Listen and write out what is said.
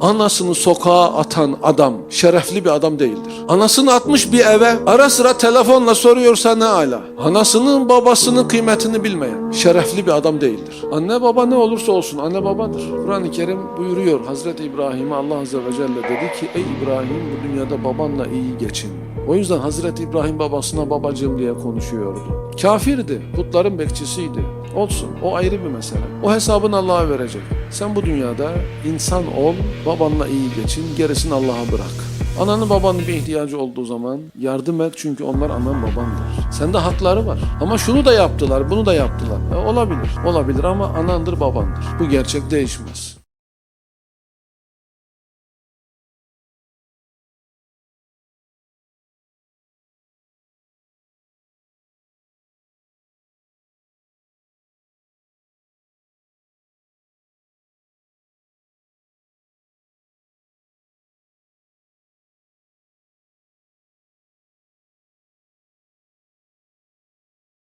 Anasını sokağa atan adam şerefli bir adam değildir. Anasını atmış bir eve ara sıra telefonla soruyorsa ne ala. Anasının babasının kıymetini bilmeyen şerefli bir adam değildir. Anne baba ne olursa olsun anne babadır. Kur'an-ı Kerim buyuruyor Hazreti İbrahim'e Allah Azze ve Celle dedi ki ey İbrahim bu dünyada babanla iyi geçin. O yüzden Hazreti İbrahim babasına babacığım diye konuşuyordu. Kafirdi, putların bekçisiydi. Olsun, o ayrı bir mesele. O hesabını Allah'a verecek. Sen bu dünyada insan ol, babanla iyi geçin, gerisini Allah'a bırak. Ananın babanın bir ihtiyacı olduğu zaman yardım et çünkü onlar anan babandır. Sende hakları var. Ama şunu da yaptılar, bunu da yaptılar. E, olabilir, olabilir ama anandır babandır. Bu gerçek değişmez.